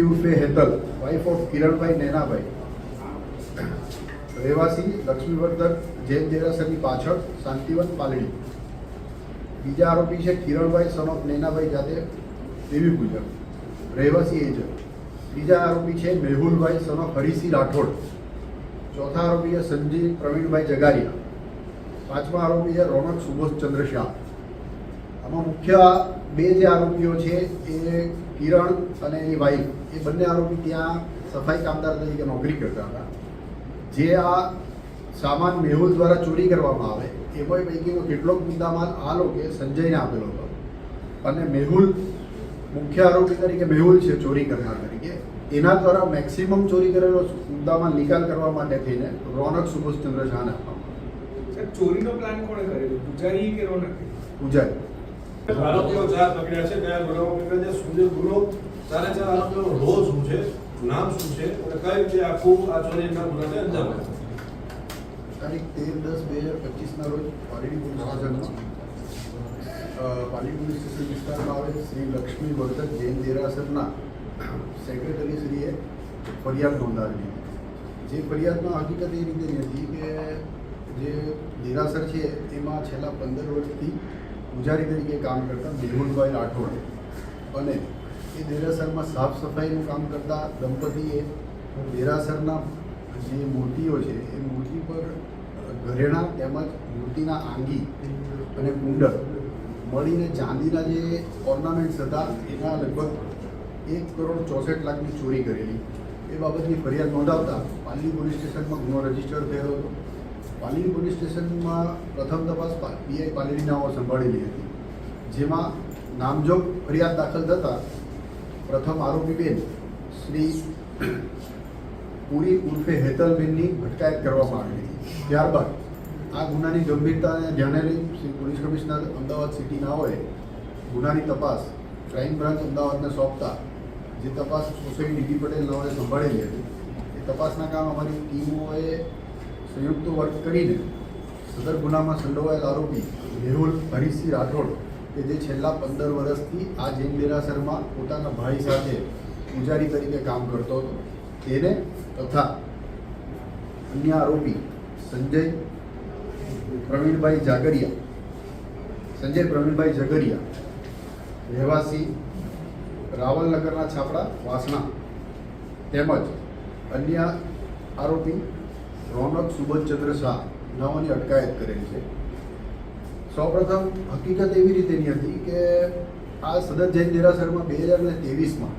યુફે Hetal wife of Kiranbhai Nainabhai. રહેવાસી લક્ષ્મીવર્ધક જૈન દેરાસરની પાછળ, શાંતિવન પાલડી. બીજા આરોપી છે કિરણભાઈ સન ઓફ નૈનાભાઈ જાતે દેવી પૂજક. રહેવાસી એજ ત્રીજા આરોપી છે મેહુલભાઈ સન ઓફ હરિસિંહ રાઠોડ. ચોથા આરોપી છે સંજીવ પ્રવીણભાઈ જગારિયા. પાંચમા આરોપી છે રોનક સુબોધચંદ્ર શાહ. આમાં મુખ્ય બે જે આરોપીઓ છે એ કિરણ અને એની વાઈફ એ બંને આરોપી ત્યાં સફાઈ કામદાર તરીકે નોકરી કરતા હતા. જે આ સામાન મેહુલ દ્વારા ચોરી કરવામાં આવે એમાં પૈકીનો કેટલોક મુદ્દામાલ આ લોકોએ સંજયને આપેલો હતો. અને મેહુલ મુખ્ય આરોપી તરીકે મેહુલ છે ચોરી કરનાર તરીકે. એના દ્વારા મેક્સિમમ ચોરી કરેલો મુદ્દામાં નિકાલ કરવા માટે થઈને રોનક સુભાષચંદ્ર ઝાને આપવામાં ચોરીનો પ્લાન કોણે કરેલો? પૂજારી કે રોનક? પૂજારી. આરોપીઓ ચાર પકડ્યા છે કયા ગુનામાં પકડ્યા છે શું છે ગુનો ચારે ચાર આરોપીઓનો શું છે? નામ શું છે? અને કઈ રીતે આખું આ ચોરીના ગુનાને અંજામ? આપ્યો? તારીખ તેર દસ બે હજાર પચીસના રોજ પાલડી પોલીસ સ્ટેશનમાં પાલડી પોલીસ સ્ટેશન વિસ્તારમાં આવેલ શ્રી લક્ષ્મી વર્ધક જૈન દેરાસરના સેક્રેટરી શ્રીએ ફરિયાદ નોંધાવી જે ફરિયાદમાં હકીકત એ રીતે હતી કે જે દેરાસર છે, એમાં છેલ્લા પંદર વર્ષથી પૂજારી તરીકે કામ કરતા મેહુલભાઈ રાઠોડ. અને એ દેરાસરમાં સાફ સફાઈનું કામ કરતા દંપતીએ દેરાસરના જે મૂર્તિઓ છે, એ મૂર્તિ પર ઘરેણાં તેમજ મૂર્તિના આંગી અને કુંડળ મળીને ચાંદીના જે ઓર્નામેન્ટ્સ હતા, એના લગભગ એક કરોડ ચોસઠ લાખની ચોરી કરેલી. એ બાબતની ફરિયાદ નોંધાવતા પાલી પોલીસ સ્ટેશનમાં ગુનો રજિસ્ટર થયો હતો. પાલી પોલીસ સ્ટેશનમાં પ્રથમ તપાસ પીઆઈ પાલડીનાઓ સંભાળેલી હતી. જેમાં નામજોગ ફરિયાદ દાખલ થતાં પ્રથમ આરોપી બેન શ્રી પુરી ઉર્ફે હેતલબેનની ભટકાયત કરવામાં આવી હતી. ત્યારબાદ આ ગુનાની ગંભીરતાને ધ્યાને લઈ પોલીસ કમિશનર અમદાવાદ સિટીના હોય ગુનાની તપાસ ક્રાઇમ બ્રાન્ચ અમદાવાદને સોંપતા જે તપાસ સોસાયટી ડીપી પટેલ નાઓએ સંભાળેલી હતી, એ તપાસના કામ અમારી ટીમોએ સંયુક્ત વર્ક કરીને સદર ગુનામાં સંડોવાયેલ આરોપી મેહુલ હરીસિંહ રાઠોડ કે જે છેલ્લા પંદર વર્ષથી આ જૈન દેરાસરમાં પોતાના ભાઈ સાથે પૂજારી તરીકે કામ કરતો હતો. તેને તથા અન્ય આરોપી સંજય પ્રવીણભાઈ જાગરિયા સંજય પ્રવીણભાઈ જગરિયા રહેવાસી રાવલનગરના છાપડા વાસણા તેમજ અન્ય આરોપી રોનક સુબોધચંદ્ર શાહ નવની અટકાયત કરેલી છે. સૌપ્રથમ હકીકત એવી રીતેની હતી કે આ સદત જૈન દેરાસરમાં બે હજાર ને ત્રેવીસમાં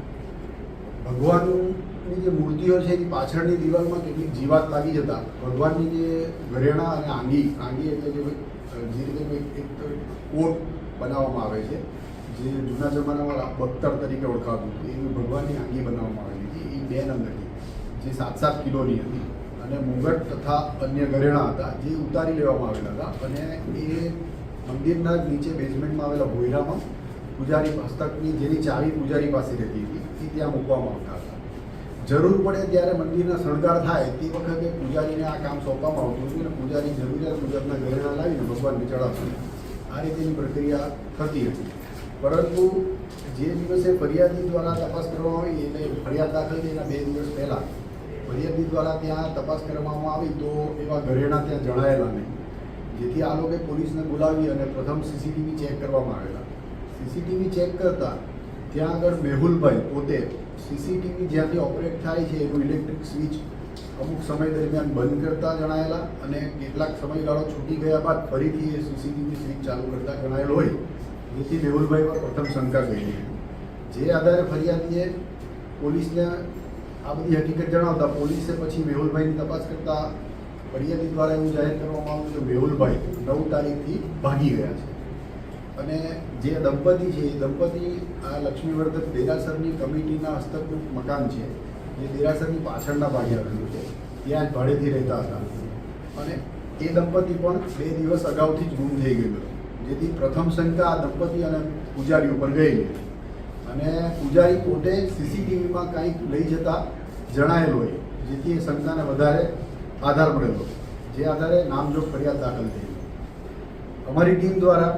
ભગવાનની જે મૂર્તિઓ છે એની પાછળની દિવાલમાં કેટલીક જીવાત લાગી જતા ભગવાનની જે ઘરેણા અને આંગી આંગી એટલે જે જે રીતે એક કોટ બનાવવામાં આવે છે, જે જૂના જમાનામાં બખ્તર તરીકે ઓળખાતું હતું એવી ભગવાનની આંગી બનાવવામાં આવેલી હતી, એ બે નંબરની જે સાત સાત કિલોની હતી. અને મુગટ તથા અન્ય ઘરેણા હતા, જે ઉતારી લેવામાં આવેલા હતા. અને એ મંદિરના નીચે બેઝમેન્ટમાં આવેલા ભોયરામાં પૂજારી હસ્તકની જેની ચાવી પૂજારી પાસે રહેતી હતી, એ ત્યાં મૂકવામાં આવતા હતા. જરૂર પડે ત્યારે મંદિરના શણગાર થાય, તે વખતે પૂજારીને આ કામ સોંપવામાં આવતું હતું અને પૂજારી જરૂરિયાત મુજબના ઘરેણા લાવીને ભગવાનને ચડાવતા આ રીતેની પ્રક્રિયા થતી હતી. પરંતુ જે દિવસે ફરિયાદી દ્વારા તપાસ કરવામાં આવી, એટલે ફરિયાદ દાખલ થઈને બે દિવસ પહેલાં ફરિયાદી દ્વારા ત્યાં તપાસ કરવામાં આવી તો એવા ઘરેણા ત્યાં જણાયેલા નહીં. જેથી આ લોકોએ પોલીસને બોલાવી અને પ્રથમ સીસીટીવી ચેક કરવામાં આવેલા. સીસીટીવી ચેક કરતા ત્યાં આગળ મેહુલભાઈ પોતે સીસીટીવી જ્યાંથી ઓપરેટ થાય છે એનું ઇલેક્ટ્રિક સ્વિચ અમુક સમય દરમિયાન બંધ કરતા જણાયેલા અને કેટલાક સમયગાળો છૂટી ગયા બાદ ફરીથી એ સીસીટીવી સ્વિચ ચાલુ કરતા જણાયેલ હોય. જેથી મેહુલભાઈ પર પ્રથમ શંકા ગઈ જે આધારે ફરિયાદીએ પોલીસને આ બધી હકીકત જણાવતા પોલીસે પછી મેહુલભાઈની તપાસ કરતા ફરિયાદી દ્વારા એવું જાહેર કરવામાં આવ્યું કે મેહુલભાઈ નવ તારીખથી ભાગી ગયા છે. અને જે દંપતી છે, એ દંપતી આ લક્ષ્મીવર્ધક દેરાસરની કમિટીના હસ્તકૃત મકાન છે. જે દેરાસરની પાછળના ભાગે આવેલું છે. ત્યાં જ ભાડેથી રહેતા હતા. અને એ દંપતી પણ બે દિવસ અગાઉથી જ ગુમ થઈ ગયેલો. જેથી પ્રથમ શંકા આ દંપતી અને પૂજારી ઉપર ગયેલી. અને પૂજારી પોતે સીસીટીવીમાં કંઈક લઈ જતા જણાયેલો હોય જેથી એ શંકાને વધારે આધાર મળેલો. જે આધારે નામજોગ ફરિયાદ દાખલ થઈ અમારી ટીમ દ્વારા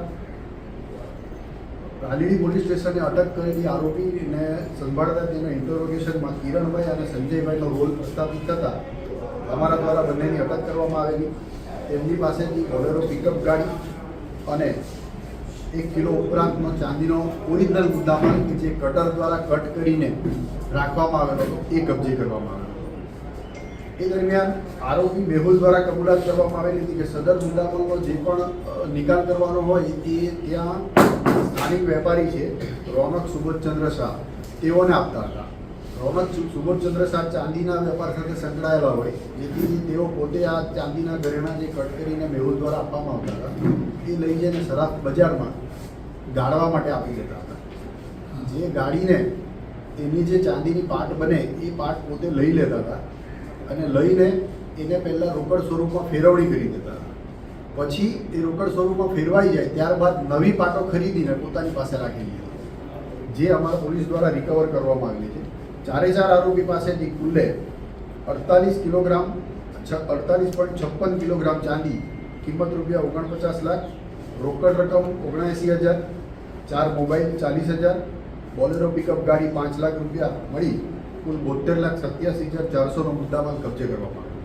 રાલીડી પોલીસ સ્ટેશને અટક કરેલી આરોપીને સંભાળતા તેના ઇન્ટરોગેશનમાં કિરણભાઈ અને સંજયભાઈનો રોલ પ્રસ્થાપિત થતાં અમારા દ્વારા બંનેની અટક કરવામાં આવેલી. તેમની પાસેથી બોલેરો પિકઅપ ગાડી અને એક કિલો ઉપરાંતનો ચાંદીનો ઓરિજિનલ મુદ્દામાલ કે જે કટર દ્વારા કટ કરીને રાખવામાં આવેલો હતો. એ કબજે કરવામાં આવેલો એ દરમિયાન આરોપી મેહુલ દ્વારા કબૂલાત કરવામાં આવેલી હતી કે સદર મુદ્દામાલનો જે પણ નિકાલ કરવાનો હોય એ ત્યાં સ્થાનિક વેપારી છે રોનક સુબોધચંદ્ર શાહ. તેઓને આપતા હતા. રોનક સુબોધચંદ્ર શાહ ચાંદીના વેપાર સાથે સંકળાયેલા હોય, જેથી તેઓ પોતે આ ચાંદીના ઘરેણા જે કટ કરીને મેહુલ દ્વારા આપવામાં આવતા હતા, એ લઈ જઈને સરાફ બજારમાં ગાળવા માટે આપી દેતા હતા. જે ગાડીને એની જે ચાંદીની પાટ બને, એ પાટ પોતે લઈ લેતા હતા અને લઈને એને પહેલાં રોકડ સ્વરૂપમાં ફેરવણી કરી દેતા હતા. પછી એ રોકડ સ્વરૂપમાં ફેરવાઈ જાય, ત્યારબાદ નવી પાટો ખરીદીને પોતાની પાસે રાખી લીધી જે અમારા પોલીસ દ્વારા રિકવર કરવામાં આવેલી છે. ચારે ચાર આરોપી પાસેથી કુલ્લે અડતાલીસ કિલોગ્રામ અડતાલીસ પોઈન્ટ છપ્પન કિલોગ્રામ ચાંદી, કિંમત રૂપિયા ઓગણપચાસ લાખ, રોકડ રકમ ઓગણએંસી હજાર, ચાર મોબાઈલ ચાલીસ હજાર, બોલેરો પિકઅપ ગાડી પાંચ લાખ રૂપિયા મળી, કુલ બોતેર લાખ સત્યાસી હજાર ચારસોનો મુદ્દામાલ કબજે કરવામાં આવ્યો.